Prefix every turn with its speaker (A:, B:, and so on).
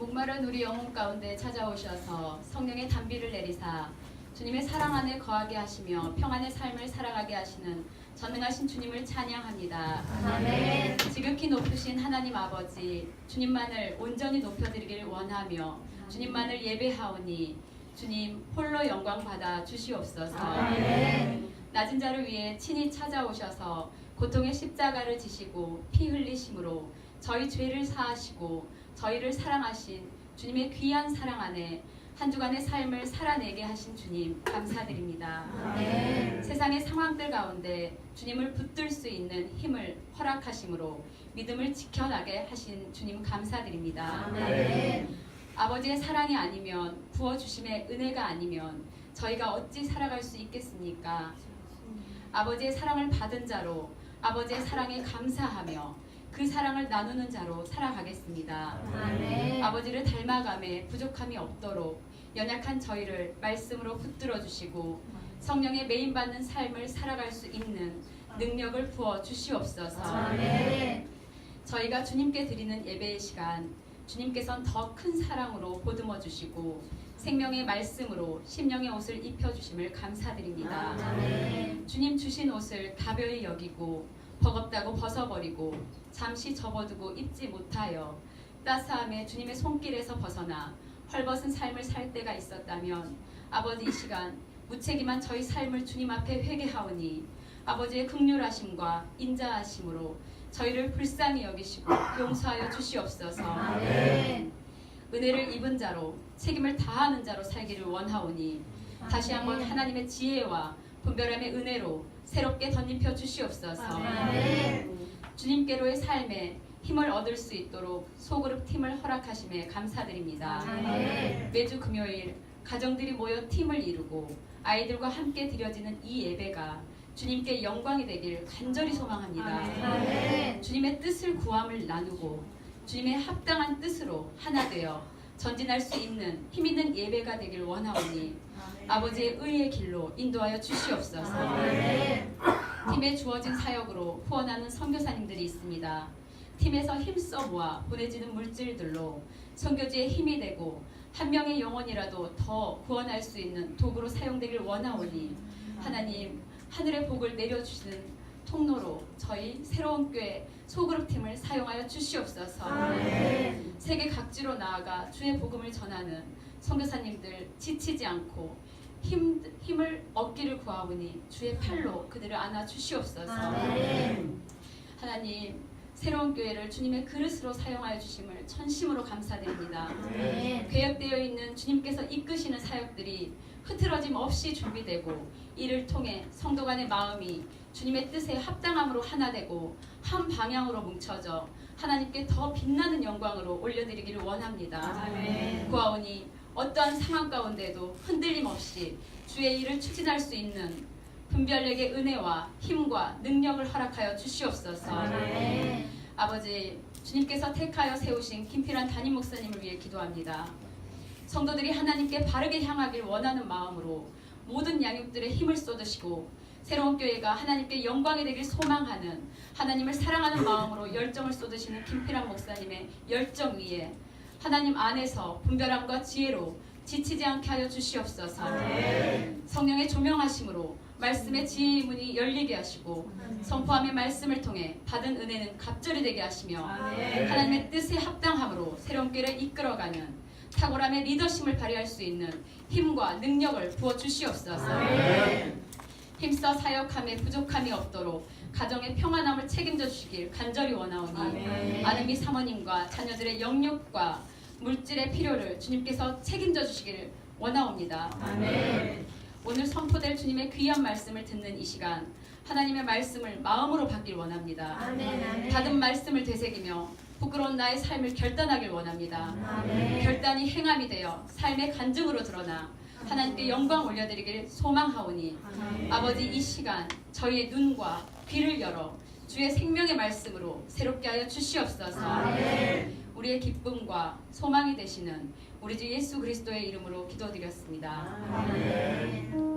A: 목마른 우리 영혼 가운데 찾아오셔서 성령의 단비를 내리사 주님의 사랑 안에 거하게 하시며 평안의 삶을 살아가게 하시는 전능하신 주님을 찬양합니다.
B: 아멘.
A: 지극히 높으신 하나님 아버지 주님만을 온전히 높여드리길 원하며 주님만을 예배하오니 주님 홀로 영광 받아 주시옵소서.
B: 아멘.
A: 낮은 자를 위해 친히 찾아오셔서 고통의 십자가를 지시고 피 흘리심으로 저희 죄를 사하시고 저희를 사랑하신 주님의 귀한 사랑 안에 한 주간의 삶을 살아내게 하신 주님 감사드립니다.
B: 아멘.
A: 세상의 상황들 가운데 주님을 붙들 수 있는 힘을 허락하심으로 믿음을 지켜나게 하신 주님 감사드립니다.
B: 아멘.
A: 아버지의 사랑이 아니면 부어 주심의 은혜가 아니면 저희가 어찌 살아갈 수 있겠습니까? 아버지의 사랑을 받은 자로 아버지의 사랑에 감사하며 그 사랑을 나누는 자로 살아가겠습니다.
B: 아멘.
A: 아버지를 닮아감에 부족함이 없도록 연약한 저희를 말씀으로 붙들어 주시고 성령의 메인 받는 삶을 살아갈 수 있는 능력을 부어 주시옵소서.
B: 아멘.
A: 저희가 주님께 드리는 예배의 시간 주님께선 더큰 사랑으로 보듬어 주시고 생명의 말씀으로 심령의 옷을 입혀 주심을 감사드립니다.
B: 아멘.
A: 주님 주신 옷을 가벼이 여기고 버겁다고 벗어버리고 잠시 접어두고 입지 못하여 따스함에 주님의 손길에서 벗어나 헐벗은 삶을 살 때가 있었다면 아버지 이 시간 무책임한 저희 삶을 주님 앞에 회개하오니 아버지의 극률하심과 인자하심으로 저희를 불쌍히 여기시고 용서하여 주시옵소서.
B: 아멘.
A: 은혜를 입은 자로 책임을 다하는 자로 살기를 원하오니 다시 한번 하나님의 지혜와 분별함의 은혜로 새롭게 덧입혀 주시옵소서.
B: 아멘.
A: 주님께로의 삶에 힘을 얻을 수 있도록 소그룹 팀을 허락하심에 감사드립니다.
B: 아멘.
A: 매주 금요일 가정들이 모여 팀을 이루고 아이들과 함께 드려지는 이 예배가 주님께 영광이 되길 간절히 소망합니다.
B: 아멘.
A: 주님의 뜻을 구함을 나누고 주님의 합당한 뜻으로 하나 되어 전진할 수 있는 힘 있는 예배가 되길 원하오니 아버지의 의의 길로 인도하여 주시옵소서. 팀에 주어진 사역으로 후원하는 선교사님들이 있습니다. 팀에서 힘써 모아 보내지는 물질들로 선교지에 힘이 되고 한 명의 영혼이라도 더 구원할 수 있는 도구로 사용되길 원하오니 하나님 하늘의 복을 내려주시는 통로로 저희 새로운 교회 소그룹 팀을 사용하여 주시옵소서.
B: 아멘.
A: 세계 각지로 나아가 주의 복음을 전하는 선교사님들 지치지 않고 힘, 힘을 얻기를 구하오니 주의 팔로 그들을 안아 주시옵소서.
B: 아멘.
A: 하나님 새로운 교회를 주님의 그릇으로 사용하여 주심을 천심으로 감사드립니다.
B: 아멘.
A: 계획되어 있는 주님께서 이끄시는 사역들이 흐트러짐 없이 준비되고 이를 통해 성도 간의 마음이 주님의 뜻에 합당함으로 하나 되고 한 방향으로 뭉쳐져 하나님께 더 빛나는 영광으로 올려드리기를 원합니다.
B: 아멘.
A: 구하오니 어떠한 상황 가운데도 흔들림 없이 주의 일을 추진할 수 있는 분별력의 은혜와 힘과 능력을 허락하여 주시옵소서.
B: 아멘.
A: 아버지 주님께서 택하여 세우신 김필환 담임 목사님을 위해 기도합니다. 성도들이 하나님께 바르게 향하길 원하는 마음으로 모든 양육들의 힘을 쏟으시고 새로운 교회가 하나님께 영광이 되길 소망하는 하나님을 사랑하는 마음으로 열정을 쏟으시는 김필환 목사님의 열정 위에 하나님 안에서 분별함과 지혜로 지치지 않게 하여 주시옵소서.
B: 아멘.
A: 성령의 조명하심으로 말씀의 지혜의 문이 열리게 하시고 선포함의 말씀을 통해 받은 은혜는 갑절이 되게 하시며
B: 아멘.
A: 하나님의 뜻에 합당함으로 새로운 길을 이끌어가는 탁월함의 리더십을 발휘할 수 있는 힘과 능력을 부어 주시옵소서.
B: 아멘.
A: 힘써 사역함에 부족함이 없도록 가정의 평안함을 책임져 주시길 간절히 원하오니. 아름이 사모님과 자녀들의 영육과 물질의 필요를 주님께서 책임져 주시기를 원하옵니다.
B: 아멘.
A: 오늘 선포될 주님의 귀한 말씀을 듣는 이 시간 하나님의 말씀을 마음으로 받길 원합니다.
B: 아멘. 아멘.
A: 받은 말씀을 되새기며 부끄러운 나의 삶을 결단하길 원합니다.
B: 아멘.
A: 결단이 행함이 되어 삶의 간증으로 드러나 하나님께 영광 올려드리길 소망하오니
B: 아멘.
A: 아버지 이 시간 저희의 눈과 귀를 열어 주의 생명의 말씀으로 새롭게 하여 주시옵소서.
B: 아멘.
A: 우리의 기쁨과 소망이 되시는 우리 주 예수 그리스도의 이름으로 기도드렸습니다.
B: 아멘.